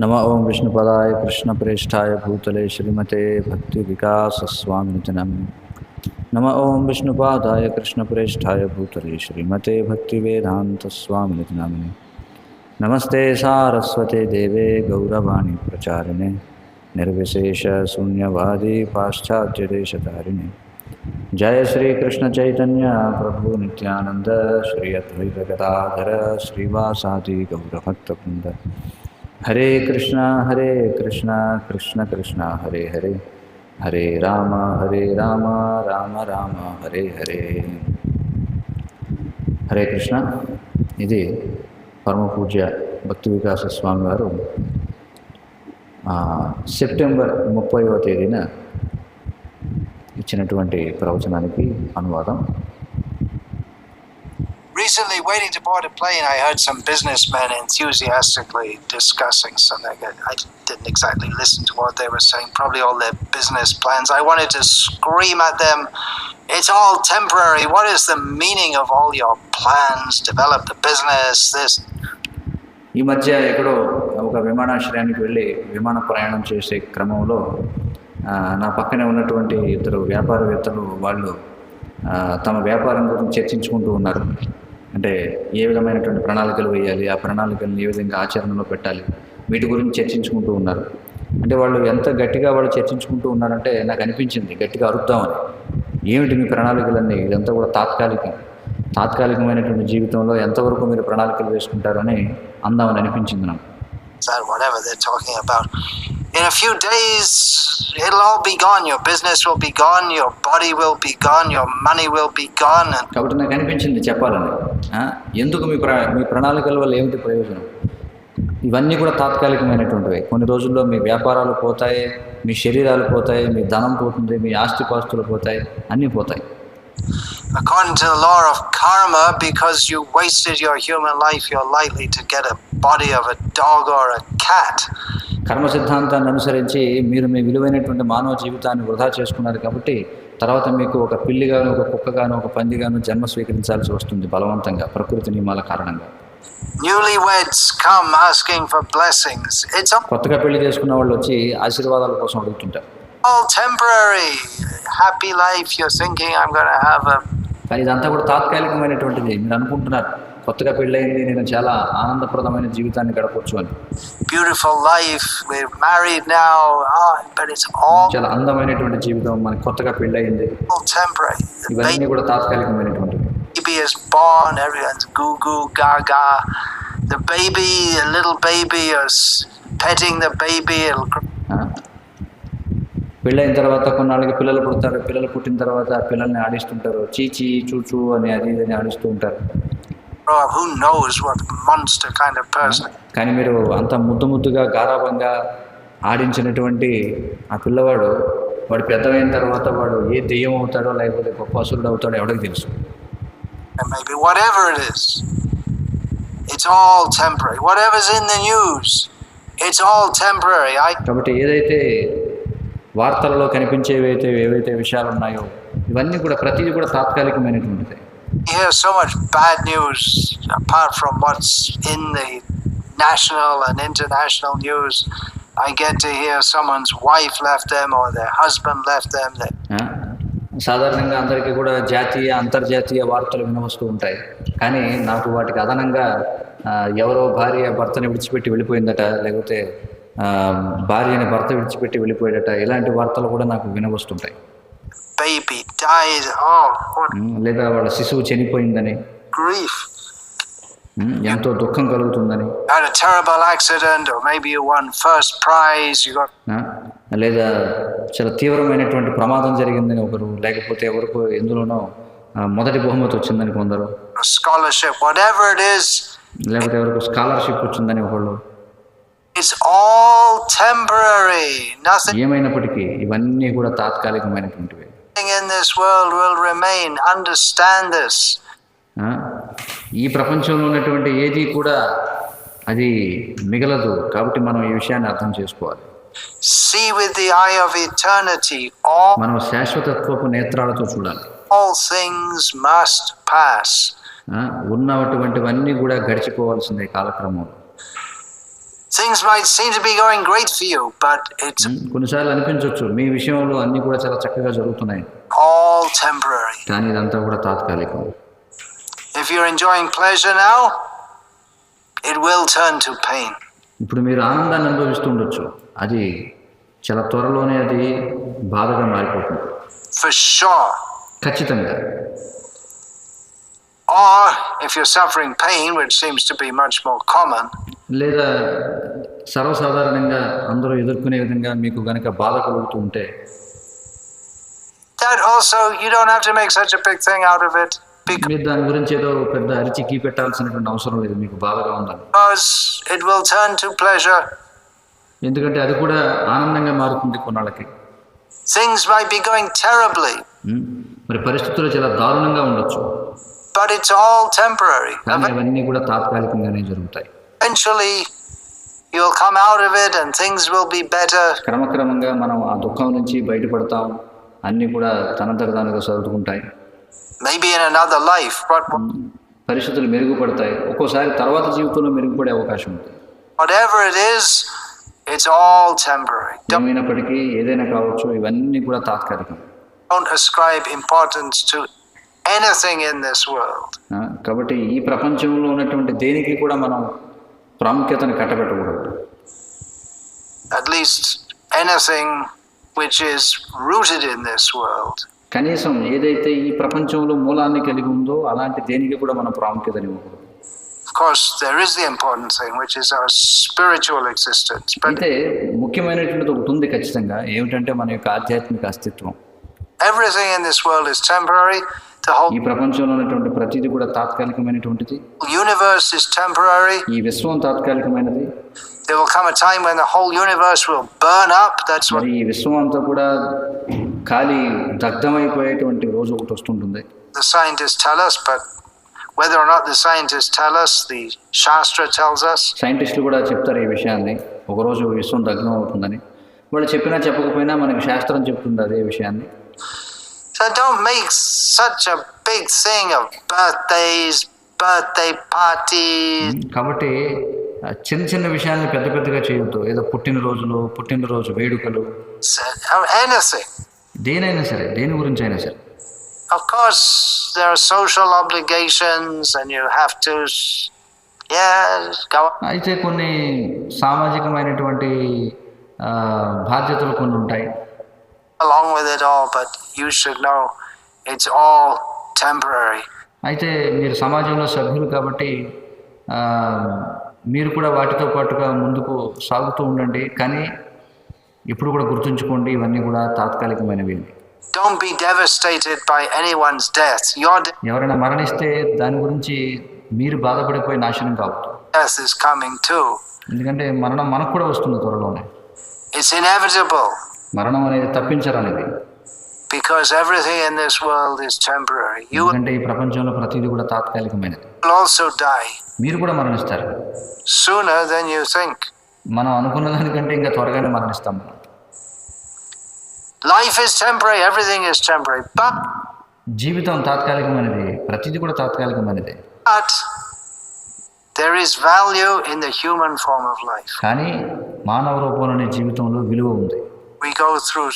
नम ओं विष्णुपदाय, कृष्णप्रेष्ठाय, भूतले श्रीमते भक्तिविकासस्वामिनिति नमः ओं विष्णुपादाय, कृष्णप्रेष्ठाय, भूतले श्रीमते भक्तिवेदान्तस्वामिनिति नामिने नमस्ते सारस्वते देवे गौरवाणी प्रचारिणे निर्विशेषशून्यवादी पाश्चात्यदेशतारिणे जय श्री कृष्ण चैतन्य, प्रभु नित्यानंद श्री अद्वैत गदाधर, श्रीवासादि गौरभक्तवृंद హరే కృష్ణ హరే కృష్ణ కృష్ణ కృష్ణ హరే హరే. హరే రామ హరే రామ రామ రామ హరే హరే. హరే కృష్ణ. ఇది పరమ పూజ్య భక్తి వికాస స్వామి వారు సెప్టెంబర్ ముప్పైవ తేదీన ఇచ్చినటువంటి ప్రవచనానికి అనువాదం. Recently, waiting to board a plane, I heard some businessmen enthusiastically discussing something. I didn't exactly listen to what they were saying, probably all their business plans. I wanted to scream at them, It's all temporary. What is the meaning of all your plans? Develop the business, this. ఈ మధ్య ఎక్కడో ఒక విమానాశ్రయానికి వెళ్ళి విమాన ప్రయాణం చేసే క్రమంలో నా పక్కనే ఉన్నటువంటి ఇద్దరు వ్యాపారవేత్తలు వాళ్ళు తమ వ్యాపారం గురించి చర్చించుకుంటూ ఉన్నారు అంటే ఏ విధమైనటువంటి ప్రణాళికలు వేయాలి ఆ ప్రణాళికలను ఏ విధంగా ఆచరణలో పెట్టాలి వీటి గురించి చర్చించుకుంటూ ఉన్నారు అంటే వాళ్ళు ఎంత గట్టిగా వాళ్ళు చర్చించుకుంటూ ఉన్నారంటే నాకు అనిపించింది గట్టిగా అరుద్దామని ఏమిటి మీ ప్రణాళికలన్నీ ఇదంతా కూడా తాత్కాలికం తాత్కాలికమైనటువంటి జీవితంలో ఎంతవరకు మీరు ప్రణాళికలు వేసుకుంటారని అందామని అనిపించింది నాకు That whatever they're talking about. In a few days, it'll all be gone. Your business will be gone. Your body will be gone. Your money will be gone. And కాబట్టి నాకు అనిపించింది చెప్పాలని ఎందుకు మీ ప్ర మీ ప్రణాళికల వల్ల ఏమిటి ప్రయోజనం? ఇవన్నీ కూడా తాత్కాలికమైనటువంటివి. కొన్ని రోజుల్లో మీ వ్యాపారాలు పోతాయి మీ శరీరాలు పోతాయి మీ ధనం పోతుంది మీ ఆస్తిపాస్తులు పోతాయి అన్నీ పోతాయి. According to the law of karma, because you wasted your human life, you're likely to get a body of a dog or a cat. కర్మ సిద్ధాంతాన్ని అనుసరించి మీరు మీ విలువైనటువంటి మానవ జీవితాన్ని వృధా చేసుకున్నారు కాబట్టి తర్వాత మీకు ఒక పిల్లిగాను ఒక కుక్కగాను ఒక పందిగాను జన్మ స్వీకరించాల్సి వస్తుంది బలవంతంగా ప్రకృతి నియమాల కారణంగా Newlyweds come asking for blessings. It's కొత్తగా పెళ్ళి చేసుకున్న వాళ్ళు వచ్చి ఆశీర్వాదాల కోసం అడుగుతుంటారు all temporary. Happy life, you're thinking, I'm going to have a కానీ ఇదంతా కూడా తాత్కాలికమైనటువంటిది మీరు అనుకుంటున్నారు కొత్తగా పెళ్ళయింది నేను చాలా ఆనందప్రదమైన జీవితాన్ని గడపవచ్చు అని. But it's all చాలా అందమైనటువంటి జీవితం మనకి కొత్తగా పెళ్ళయింది. ఇవన్నీ కూడా తాత్కాలికమైనటువంటివి. baby is born, everyone's goo goo gaga. The baby, a little baby, is petting the baby. పెళ్ళైన తర్వాత కొన్నాళ్ళకి పిల్లలు పుడతారు పిల్లలు పుట్టిన తర్వాత పిల్లల్ని ఆడిస్తుంటారు. చీచి చూచు అని అది ఇది అని ఆడిస్తూ ఉంటారు. కానీ మీరు అంత ముద్దు ముద్దుగా గారాభంగా ఆడించినటువంటి ఆ పిల్లవాడు వాడు పెద్దవైన తర్వాత వాడు ఏ దెయ్యం అవుతాడో లేకపోతే గొప్ప అసురుడు అవుతాడో ఎవడికి తెలుసు And maybe whatever it is, it's all temporary. Whatever's in the news, it's all temporary. I కాబట్టి ఏదైతే వార్తలలో కనిపించేవి అయితే ఏవైతే విషయాలు ఉన్నాయో ఇవన్నీ కూడా ప్రతిదీ కూడా తాత్కాలికమైనటువంటిది hear so much bad news apart from what's in the national and international news. I get to hear someone's wife left them or their husband left them. సాధారణంగా అందరికీ కూడా జాతీయ అంతర్జాతీయ వార్తలు వినవస్తూ ఉంటాయి కానీ నాకు వాటికి అదనంగా ఎవరో భార్య భర్తని విడిచిపెట్టి వెళ్ళిపోయిందట లేకపోతే భార్యని భర్త విడిచిపెట్టి వెళ్ళిపోయాడట ఇలాంటి వార్తలు కూడా నాకు వినవస్తుంటాయి died. Oh, what ఉమ్, లేదా వాళ్ళ శిశువు చనిపోయిందని grief. ఉమ్, ఎంతో దుఃఖం కలుగుతుందని Had a terrible accident, or maybe you won first prize. You got ఆ? లేదా చాలా తీవ్రమైనటువంటి ప్రమాదం జరిగిందని ఒకరు లేకపోతే ఎవరికో ఎందులోనో మొదటి బహుమతి వచ్చిందని కొందరు scholarship, whatever it is. లేకపోతే ఎవరికో స్కాలర్షిప్ వచ్చిందని ఒకళ్ళు It's all temporary. Nothing ఏమైనప్పటికీ ఇవన్నీ కూడా తాత్కాలికమైనటువంటివి ఈ ప్రపంచంలో ఉన్నటువంటి ఏది కూడా అది మిగలదు. కాబట్టి మనం ఈ విషయాన్ని అర్థం చేసుకోవాలి. See with the eye of eternity, all, మనం శాశ్వతత్వపు నేత్రాలతో చూడాలి. all things must pass. ఉన్నటువంటివన్నీ కూడా గడిచిపోవాల్సిందే కాలక్రమంలో. Things might seem to be going great for you, but it's ఉమ్, కొన్నిసార్లు అనిపించవచ్చు మీ విషయంలో అన్నీ కూడా చాలా చక్కగా జరుగుతున్నాయి all temporary. కానీ ఇదంతా కూడా తాత్కాలికం If you're enjoying pleasure now, it will turn to pain. ఇప్పుడు మీరు ఆనందాన్ని అనుభవిస్తూ ఉండొచ్చు అది చాలా త్వరలోనే అది బాధగా మారిపోతుంది For sure. ఖచ్చితంగా Or if you're suffering pain, which seems to be much more common, లేదా సర్వసాధారణంగా అందరూ ఎదుర్కొనే విధంగా మీకు గనక బాధ కలుగుతూ ఉంటే that also, you don't have to make such a big thing out of it మీరు దాని గురించి ఏదో పెద్ద అరిచి కీ పెట్టాల్సినటువంటి అవసరం లేదు మీకు బాధగా ఉందని because it will turn to pleasure. ఎందుకంటే అది కూడా ఆనందంగా మారుతుంది కొన్నాళ్ళకి Things might be going terribly, ఉమ్, మరి పరిస్థితులు చాలా దారుణంగా ఉండొచ్చు but it's all temporary. కానీ అవన్నీ కూడా తాత్కాలికంగానే జరుగుతాయి Eventually, you'll come out of it and things will be better. క్రమక్రమంగా మనం ఆ దుఃఖం నుంచి బయటపడతాం అన్నీ కూడా తనంతట దానిగా సర్దుకుంటాయి Maybe in another life, but పరిస్థితులు మెరుగుపడతాయి ఒక్కోసారి తర్వాత జీవితంలో మెరుగుపడే అవకాశం ఉంది whatever it is, it's all temporary. Don't, ఏమైనప్పటికీ ఏదైనా కావచ్చు ఇవన్నీ కూడా తాత్కాలికం don't ascribe importance to anything in this world. ఆ, కాబట్టి ఈ ప్రపంచంలో ఉన్నటువంటి దేనికి కూడా మనం ప్రాముఖ్యతను కట్టబెట్టకూడదు At least anything which is rooted in this world. కనీసం ఏదైతే ఈ ప్రపంచంలో మూలాన్ని కలిగి ఉందో అలాంటి దేనికి కూడా మనం ప్రాముఖ్యత ఇవ్వకూడదు Of course, there is the important thing, which is our spiritual existence. But అయితే ముఖ్యమైనటువంటిది ఒకటి ఉంది ఖచ్చితంగా ఏమిటంటే మన యొక్క ఆధ్యాత్మిక అస్తిత్వం everything in this world is temporary. ఈ ప్రపంచంలో ఉన్నటువంటి ప్రతిదీ కూడా తాత్కాలికమైనటువంటిది universe is temporary. ఈ విశ్వం తాత్కాలికమైనది There will come a time when the whole universe will burn up. That's what ఈ విశ్వం అంతా కూడా ఖాళీ దగ్ధమైపోయేటువంటి రోజు ఒకటి వస్తుంటుంది the scientists tell us, but whether or not the scientists tell us, the Shastra tells us. సైంటిస్టులు కూడా చెప్తారు ఈ విషయాన్ని ఒకరోజు విశ్వం దగ్ధం అవుతుందని వాళ్ళు చెప్పినా చెప్పకపోయినా మనకి శాస్త్రం చెప్తుంది అదే విషయాన్ని So don't make such a big thing of birthdays, birthday parties. కాబట్టి చిన్న చిన్న విషయాల్ని పెద్ద పెద్దగా చేయొద్దు ఏదో పుట్టినరోజులు పుట్టినరోజు వేడుకలు. దేనైనా సరే దేని గురించి అయినా సరే Of course, there are social obligations, and you have to, yeah, go అయితే కొన్ని సామాజికమైనటువంటి బాధ్యతలు కొన్ని ఉంటాయి along with it all, but you should know it's all temporary. అయితే మీరు సమాజంలో సభ్యులు కాబట్టి మీరు కూడా వాటితో పాటుగా ముందుకు సాగుతూ ఉండండి కానీ ఇప్పుడు కూడా గుర్తుంచుకోండి ఇవన్నీ కూడా తాత్కాలికమైనవి Don't be devastated by anyone's death. Your ఎవరైనా మరణిస్తే దాని గురించి మీరు బాధపడిపోయి నాశనం కావద్దు death is coming too. ఎందుకంటే మరణం మనకు కూడా వస్తుంది త్వరలోనే It's inevitable మరణం అనేది తప్పించరనేది because everything in this world is temporary. You ఎందుకంటే ఈ ప్రపంచంలో ప్రతిదీ కూడా తాత్కాలికమైనది also die మీరు కూడా మరణిస్తారు sooner than you think. మనం అనుకున్న దానికంటే ఇంకా త్వరగానే మరణిస్తాం Life is temporary, everything is temporary, but, జీవితం తాత్కాలికమైనది ప్రతిదీ కూడా తాత్కాలికమైనది but there is value in the human form of life. కానీ మానవ రూపంలోని జీవితంలో విలువ ఉంది We go through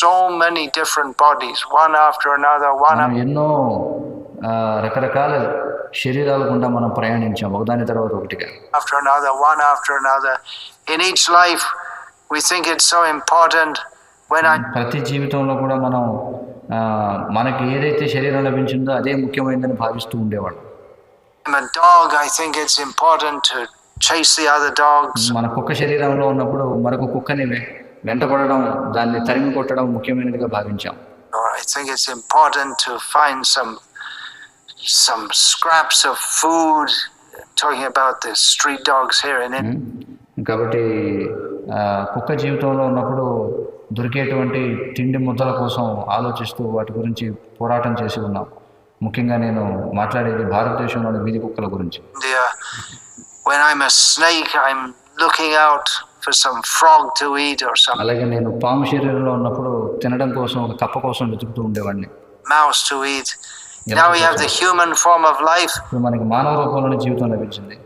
so many different bodies, one after another, one మనం ఎన్నో ఆ, రకరకాల శరీరాల గుండా మనం ప్రయాణించాం ఒకదాని తర్వాత ఒకటిగా after another, one after another. In each life, we think it's so important. When I ప్రతి జీవితంలో కూడా మనం ఆ, మనకి ఏదైతే శరీరం లభించిందో అదే ముఖ్యమైనదని భావిస్తూ ఉండేవాళ్ళం am a dog, I think it's important to chase the other dogs. మన కుక్క శరీరంలో ఉన్నప్పుడు మరొక కుక్కని వె- వెంట వెంటపడడం దాన్ని తరిమి కొట్టడం ముఖ్యమైనదిగా భావించాం. I think it's important to some some scraps of street dogs here కాబట్టి కుక్క జీవితంలో ఉన్నప్పుడు దొరికేటువంటి తిండి ముద్దల కోసం ఆలోచిస్తూ వాటి గురించి పోరాటం చేసి ఉన్నాం. ముఖ్యంగా నేను మాట్లాడేది భారతదేశంలోని వీధి కుక్కల గురించి. When i'm a snake i'm looking out for some frog to eat or some అలాగే నేను పాము శరీరంలో ఉన్నప్పుడు తినడం కోసం ఒక కప్ప కోసం వెతుకుతూ ఉండేవాడిని mouse to eat. Now we have the human form of life. ఇప్పుడు మనకి మానవ రూపంలోని జీవితం లభించింది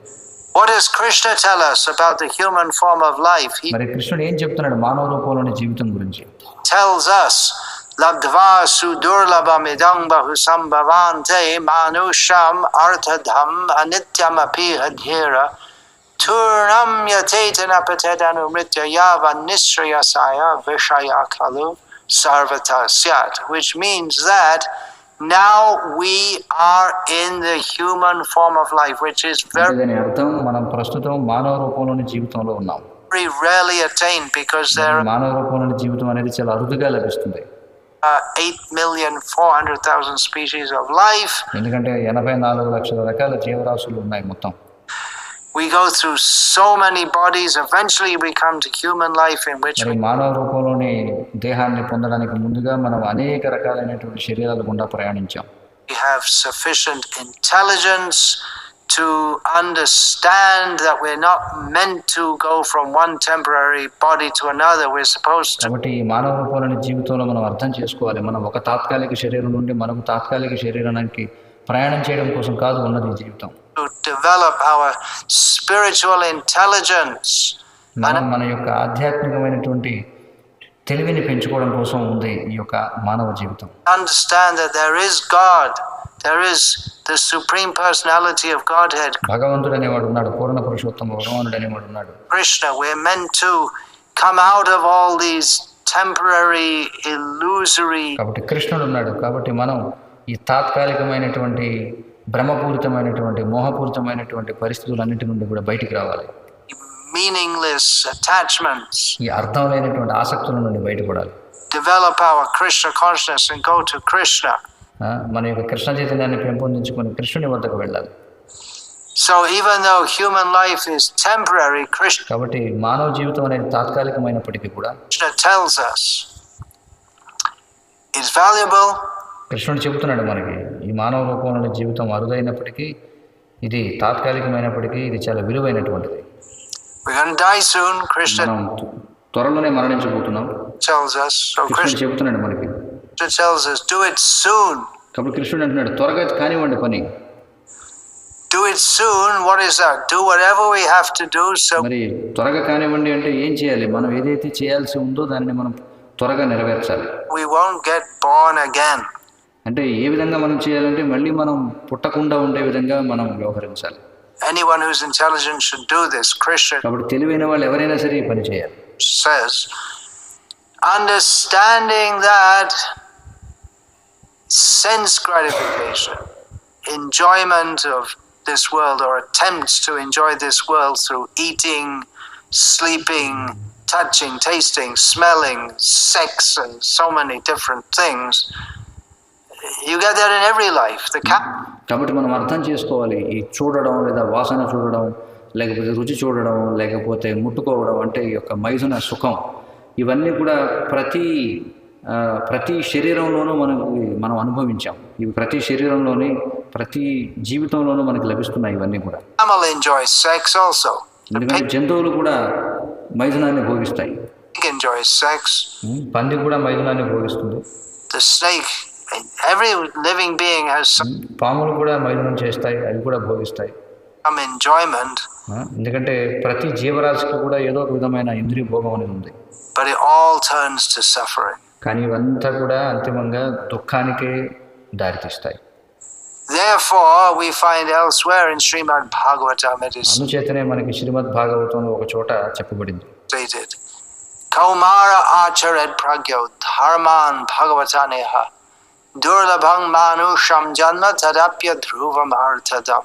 What does Krishna tell us about the human form of life? He మరి కృష్ణుడు ఏం చెప్తున్నాడు మానవ రూపంలోని జీవితం గురించి tells us, Labdva sudurlabam idang bahu sambhavante manusham arthadham anityam api adhira Turnam yatetana patedanu mrityayava nisriyasaya vishayakalu sarvata syat, which means that now we are in the human form of life, which is very very rarely attained because there are uh, 8 million 400,000 species of life. We go through so many bodies. Eventually, we come to human life, in which మరి we మానవ రూపంలోని దేహాన్ని పొందడానికి ముందుగా మనం అనేక రకాలైనటువంటి శరీరాల గుండా ప్రయాణించాం have sufficient intelligence to understand that we're not meant to go from one temporary body to another. We're supposed to కాబట్టి ఈ మానవ రూపంలోని జీవితంలో మనం అర్థం చేసుకోవాలి మనం ఒక తాత్కాలిక శరీరం నుండి మనకు తాత్కాలిక శరీరానికి ప్రయాణం చేయడం కోసం కాదు ఉన్నది ఈ జీవితం to develop our spiritual intelligence. మనం మన యొక్క ఆధ్యాత్మికమైనటువంటి తెలివిని పెంచుకోవడం కోసం ఉంది ఈ యొక్క మానవ జీవితం Understand that there is God, there is the Supreme Personality of Godhead, భగవంతుడు అనేవాడు ఉన్నాడు పూర్ణ పురుషోత్తమ భగవానుడు అనేవాడు ఉన్నాడు Krishna. We're meant to come out of all these temporary, illusory కాబట్టి కృష్ణుడు ఉన్నాడు కాబట్టి మనం ఈ తాత్కాలికమైనటువంటి భ్రమపూరితమైనటువంటి మోహపూరితమైనటువంటి పరిస్థితులన్నిటి నుండి కూడా బయటికి రావాలి meaningless attachments. ఈ అర్థం లేనటువంటి ఆసక్తుల నుండి బయటపడాలి our Krishna consciousness and go to Krishna. ఆ, మన యొక్క కృష్ణ చైతన్యాన్ని పెంపొందించుకొని కృష్ణుని వద్దకు వెళ్ళాలి So even though human life is temporary, Krishna కాబట్టి మానవ జీవితం అనేది తాత్కాలికమైనప్పటికీ కూడా tells us it's valuable, కృష్ణుడు చెబుతున్నాడు మనకి ఈ మానవ రూపంలోని జీవితం అరుదైనప్పటికీ ఇది తాత్కాలికమైనప్పటికీ ఇది చాలా విలువైనటువంటిది మనం త్వరలోనే మరణించబోతున్నాం చెబుతున్నాడు మనకి tells us, do it soon. కాబట్టి కృష్ణుడు అంటున్నాడు త్వరగా కానివ్వండి పని Do it soon. What is that? Do whatever we have to do so మరి త్వరగా కానివ్వండి అంటే ఏం చేయాలి మనం ఏదైతే చేయాల్సి ఉందో దాన్ని మనం త్వరగా నెరవేర్చాలి we won't get born again. అంటే ఏ విధంగా మనం చేయాలంటే మళ్ళీ మనం పుట్టకుండా ఉండే విధంగా మనం వ్యవహరించాలి Anyone who's intelligent should do this. Krishna కాబట్టి తెలివైన వాళ్ళు ఎవరైనా సరే ఈ పని చేయాలి says, understanding that sense gratification, enjoyment of this world, or attempts to enjoy this world through eating, sleeping, touching, tasting, smelling, sex, and so many different things. You get that in every life. The cat కాబట్టి మనం అర్థం చేసుకోవాలి ఈ చూడడం లేదా వాసన చూడడం లేకపోతే రుచి చూడడం లేకపోతే ముట్టుకోవడం అంటే ఈ యొక్క మైథున సుఖం. ఇవన్నీ కూడా ప్రతి ప్రతి శరీరంలోనూ మనకు మనం అనుభవించాం. ఇవి ప్రతి శరీరంలోని ప్రతి జీవితంలోనూ మనకి లభిస్తున్నాయి ఇవన్నీ కూడా. ఎందుకంటే జంతువులు కూడా మైథునాన్ని భోగిస్తాయి. పంది కూడా మైథునాన్ని భోగిస్తుంది. The snake. Every living being has some పాములు కూడా మైథునం చేస్తాయి అవి కూడా భోగిస్తాయి some enjoyment, ఆ, ఎందుకంటే ప్రతి జీవరాశికి కూడా ఏదో ఒక విధమైన ఇంద్రియ భోగం అనేది ఉంది but it all turns to suffering. కానీ ఇవంతా కూడా అంతిమంగా దుఃఖానికే దారితీస్తాయి Therefore, we find elsewhere in Srimad Bhagavatam it is అందుచేతనే మనకి శ్రీమద్ భాగవతంలో ఒక చోట చెప్పబడింది stated, Kaumara acharet pragyo dharman bhagavataneha durlabhang manusham janma tadapya dhruvam artadam.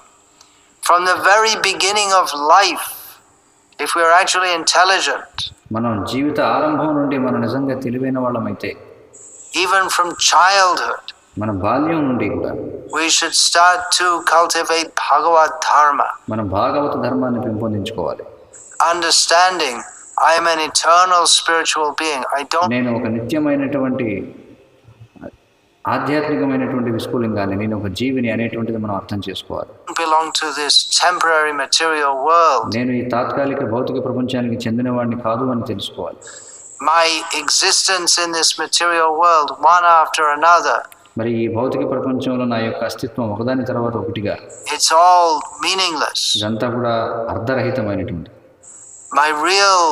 From the very beginning of life, if we are actually intelligent, మనం జీవిత ఆరంభం నుండి మనం నిజంగా తెలివైన వాళ్ళమైతే even from childhood, మన బాల్యం నుండి కూడా we should start to cultivate Bhagavad Dharma, మన భాగవత ధర్మాన్ని పెంపొందించుకోవాలి understanding I am an eternal spiritual being. I don't నేను ఒక నిత్యమైనటువంటి ఆధ్యాత్మికమైనటువంటి విస్ఫులింగాన్ని నేను ఒక జీవిని అనేటువంటిది మనం అర్థం చేసుకోవాలి belong to this temporary material world. నేను ఈ తాత్కాలిక భౌతిక ప్రపంచానికి చెందినవాడిని కాదు అని తెలుసుకోవాలి My existence in this material world, one after another, మరి ఈ భౌతిక ప్రపంచంలో నా యొక్క అస్తిత్వం ఒకదాని తర్వాత ఒకటిగా It's all meaningless. ఇదంతా కూడా అర్ధరహితమైనటువంటి My real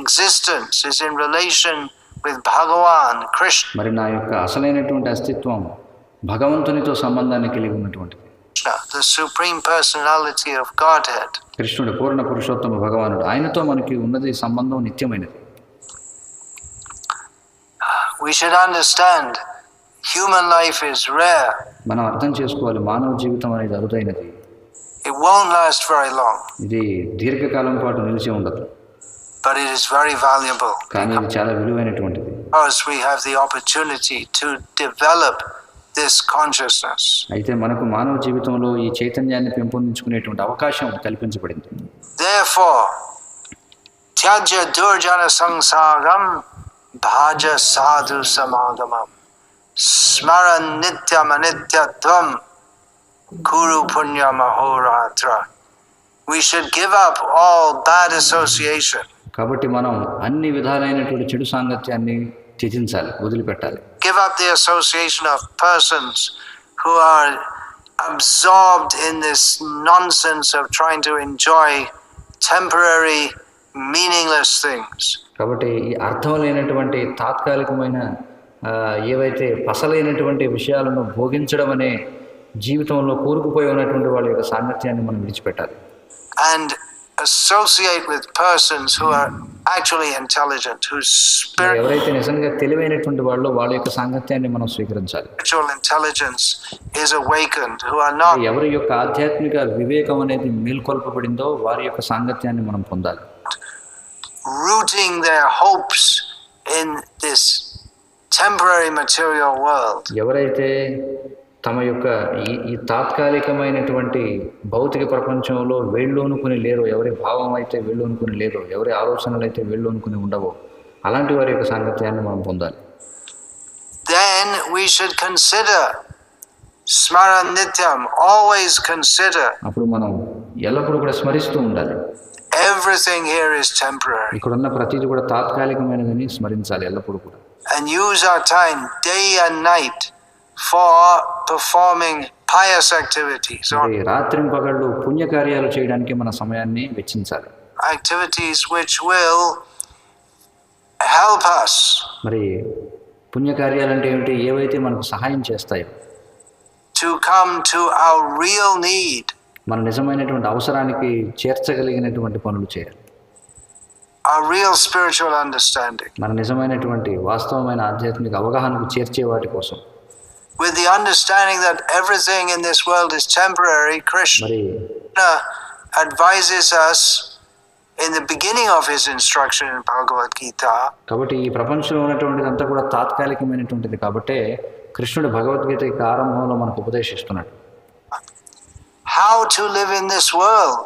existence is in relation with Bhagavan, Krishna, మరి నా యొక్క అసలైనటువంటి అస్తిత్వం భగవంతునితో సంబంధాన్ని కలిగి ఉన్నటువంటిది. The Supreme Personality of Godhead. కృష్ణుడు పూర్ణ పురుషోత్తమ భగవానుడు. ఆయనతో మనకి ఉన్నది సంబంధం నిత్యమైనది. We should understand human life is rare. మనం అర్థం చేసుకోవాలి మానవ జీవితం అనేది అరుదైనది. It won't last very long, ఇది దీర్ఘకాలం పాటు నిలిచి ఉండదు. but it is very valuable కానీ ఇది చాలా విలువైనటువంటిది because we have the opportunity to develop this consciousness. అయితే మనకు మానవ జీవితంలో ఈ చైతన్యాన్ని పెంపొందించుకునేటువంటి అవకాశం కల్పించబడింది Therefore, Tyajya Durjana Sangsagam Bhaja Sadhu Samagamam Smaran Nityam Anityatvam Kuru Punya Mahoratra. We should give up all bad association. కాబట్టి మనం అన్ని విధాలైనటువంటి చెడు సాంగత్యాన్ని త్యజించాలి వదిలిపెట్టాలి Give up the association of persons who are absorbed in this nonsense of trying to enjoy temporary, meaningless things. కాబట్టి ఈ అర్థం లేనటువంటి తాత్కాలికమైన ఏవైతే పసలైనటువంటి విషయాలను భోగించడం అనే జీవితంలో కూరుకుపోయి ఉన్నటువంటి వాళ్ళ యొక్క సాంగత్యాన్ని మనం విడిచిపెట్టాలి and associate with persons who are actually intelligent, whose మరి spiritual ఎవరైతే నిజంగా తెలివైనటువంటి వాళ్ళో వాళ్ళ యొక్క సాంగత్యాన్ని మనం స్వీకరించాలి intelligence is awakened, who are not ఎవరి యొక్క ఆధ్యాత్మిక వివేకం అనేది మేల్కొల్పబడిందో వారి యొక్క సాంగత్యాన్ని మనం పొందాలి rooting their hopes in this temporary material world. ఎవరైతే తమ యొక్క ఈ ఈ తాత్కాలికమైనటువంటి భౌతిక ప్రపంచంలో వేళ్ళోనుకుని లేరో ఎవరి భావం అయితే వేళ్ళోనుకుని లేదో ఎవరి ఆలోచనలు అయితే వేళ్ళోనుకుని ఉండవో అలాంటి వారి యొక్క సాంగత్యాన్ని మనం పొందాలి. Then we should consider Smaran Nityam, always consider అప్పుడు మనం ఎల్లప్పుడూ కూడా స్మరిస్తూ ఉండాలి. everything here is temporary. ఇక్కడ ఉన్న ప్రతిదీ కూడా తాత్కాలికమైనదని స్మరించాలి ఎల్లప్పుడూ కూడా. And use our time day and night for performing pious activities or మరి రాత్రింపగళ్ళు పుణ్యకార్యాలు చేయడానికి మన సమయాన్ని వెచ్చించాలి activities which will help us మరి పుణ్యకార్యాలు అంటే ఏమిటి ఏవైతే మనకు సహాయం చేస్తాయో to come to our real need, మన నిజమైనటువంటి అవసరానికి చేర్చగలిగినటువంటి పనులు చేయాలి our real spiritual understanding, మన నిజమైనటువంటి వాస్తవమైన ఆధ్యాత్మిక అవగాహనకు చేర్చే వాటి కోసం with the understanding that everything in this world is temporary. Krishna మరి advises us in the beginning of his instruction in Bhagavad Gita కాబట్టి ఈ ప్రపంచంలో ఉన్నటువంటిది అంతా కూడా తాత్కాలికమైనటువంటిది కాబట్టే కృష్ణుడు భగవద్గీత యొక్క ఆరంభంలో మనకు ఉపదేశిస్తున్నాడు how to live in this world.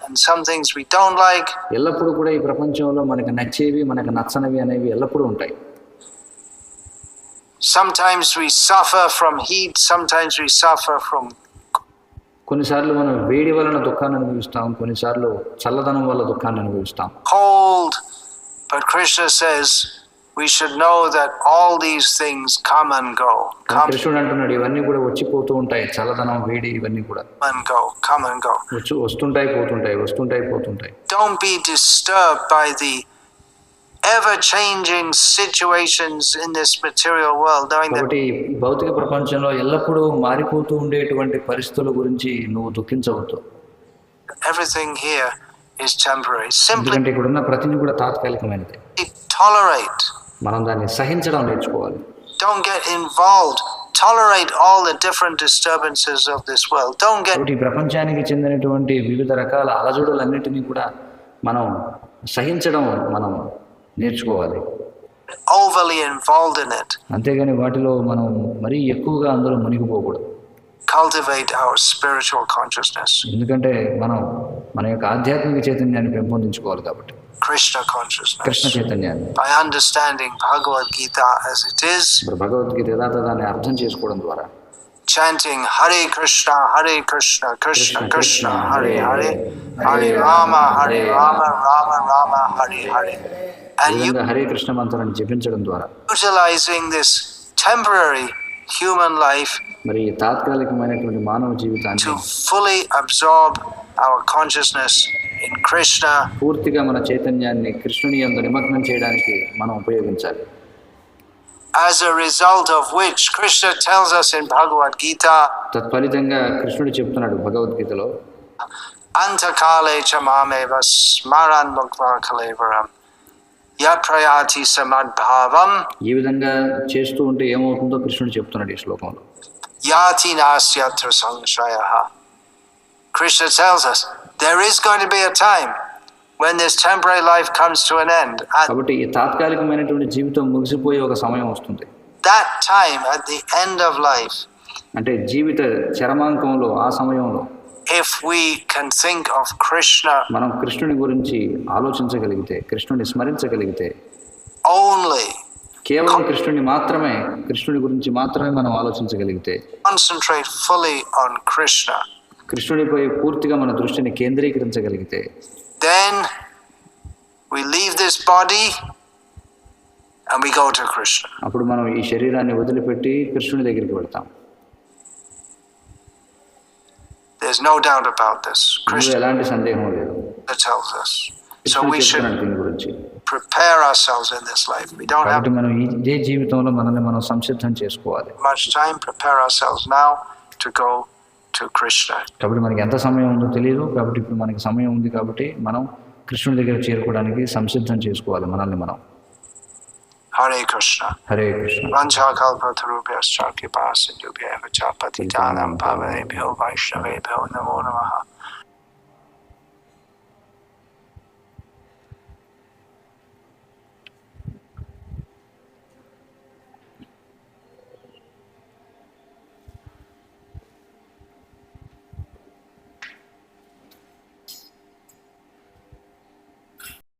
and some things we don't like. ఎల్లప్పుడూ కూడా ఈ ప్రపంచంలో మనకు నచ్చేవి మనకు నచ్చనివి అనేవి ఎల్లప్పుడూ ఉంటాయి Sometimes we suffer from heat, sometimes we suffer from కొన్నిసార్లు మనం వేడి వలన దుఃఖాన్ని అనుభవిస్తాం కొన్నిసార్లు చల్లదనం వల్ల దుఃఖాన్ని అనుభవిస్తాం cold. But Krishna says we should know that all these things come and go, come కృష్ణుడు అంటున్నాడు ఇవన్నీ కూడా వచ్చిపోతూ ఉంటాయి చల్లదనం వేడి ఇవన్నీ కూడా and go, come and go. వచ్చి వస్తుంటాయి పోతుంటాయి వస్తుంటాయి పోతుంటాయి Don't be disturbed by the ever changing situations in this material world, knowing that కాబట్టి భౌతిక ప్రపంచంలో ఎల్లప్పుడూ మారిపోతూ ఉండేటువంటి పరిస్థితుల గురించి నువ్వు దుఃఖించవద్దు everything here is temporary. Simply ఎందుకంటే ఇక్కడ ఉన్న ప్రతిదీ కూడా తాత్కాలికమైనది tolerate. మనం దాన్ని సహించడం నేర్చుకోవాలి Don't get involved. Tolerate all the different disturbances of this world. Don't get ఈ ప్రపంచానికి చెందినటువంటి వివిధ రకాల అలజడులన్నిటినీ కూడా మనం సహించడం మనం నేర్చుకోవాలి overly involved in it. అంతేగాని వాటిలో మనం మరీ ఎక్కువగా అందులో మునిగిపోకూడదు cultivate our spiritual consciousness, ఎందుకంటే మనం మన యొక్క ఆధ్యాత్మిక చైతన్యాన్ని పెంపొందించుకోవాలి కాబట్టి Krishna కృష్ణ consciousness. చైతన్యాన్ని By understanding Bhagavad Gita as it is, ఇప్పుడు భగవద్గీత యథాతథాన్ని అర్థం చేసుకోవడం ద్వారా chanting Hare Krishna, Hare Krishna, Krishna Krishna, Hare Hare, Hare Rama, Hare Rama, Rama Rama, Hare Hare. And you Hare Krishna మంత్రాన్ని జపించడం ద్వారా utilizing this temporary human life మరి ఈ తాత్కాలికమైనటువంటి మానవ జీవితాన్ని to fully absorb our consciousness in Krishna పూర్తిగా మన చైతన్యాన్ని కృష్ణుని యందు నిమగ్నం చేయడానికి మనం ఉపయోగించాలి as a result of which Krishna tells us in Bhagavad Gita, తత్ఫలితంగా కృష్ణుడు చెప్తున్నాడు భగవద్గీతలో Antakale chamameva smaran mukva kalevaram Yaprayati samadbhavam ఈ విధంగా చేస్తూ ఉంటే ఏమవుతుందో కృష్ణుడు చెప్తున్నాడు ఈ శ్లోకంలో yati nasyatra samshayaha. Krishna tells us there is going to be a time when this temporary life comes to an end. కాబట్టి ఈ తాత్కాలికమైనటువంటి జీవితం ముగిసిపోయే ఒక సమయం వస్తుంది that time, at the end of life, అంటే జీవిత చరమాంకంలో ఆ సమయంలో if we can think of Krishna మనం కృష్ణుని గురించి ఆలోచించగలిగితే కృష్ణుని స్మరించగలిగితే only, కేవలం కృష్ణుని మాత్రమే కృష్ణుని గురించి మాత్రమే మనం ఆలోచించగలిగితే concentrate fully on Krishna, కృష్ణునిపై పూర్తిగా మన దృష్టిని కేంద్రీకరించగలిగితే then we leave this body and we go to Krishna. అప్పుడు మనం ఈ శరీరాన్ని వదిలిపెట్టి కృష్ణుని దగ్గరికి వెళ్తాం There's no doubt about this. ఎలాంటి సందేహం లేదు tells us. So we should prepare ourselves in this life. We don't have మనం ఇదే జీవితంలో మనల్ని మనం సంసిద్ధం చేసుకోవాలి much time. Prepare ourselves now to go to Krishna. కాబట్టి మనకి ఎంత సమయం ఉందో తెలియదు కాబట్టి ఇప్పుడు మనకి సమయం ఉంది కాబట్టి మనం కృష్ణుడి దగ్గర చేరుకోవడానికి సంసిద్ధం చేసుకోవాలి మనల్ని మనం हरे कृष्ण हरे कृष्ण वंशा कल्पतरूप्य कृपा सिंधु प्रजापति भ्यो वैष्णवे भ्यो नमो नम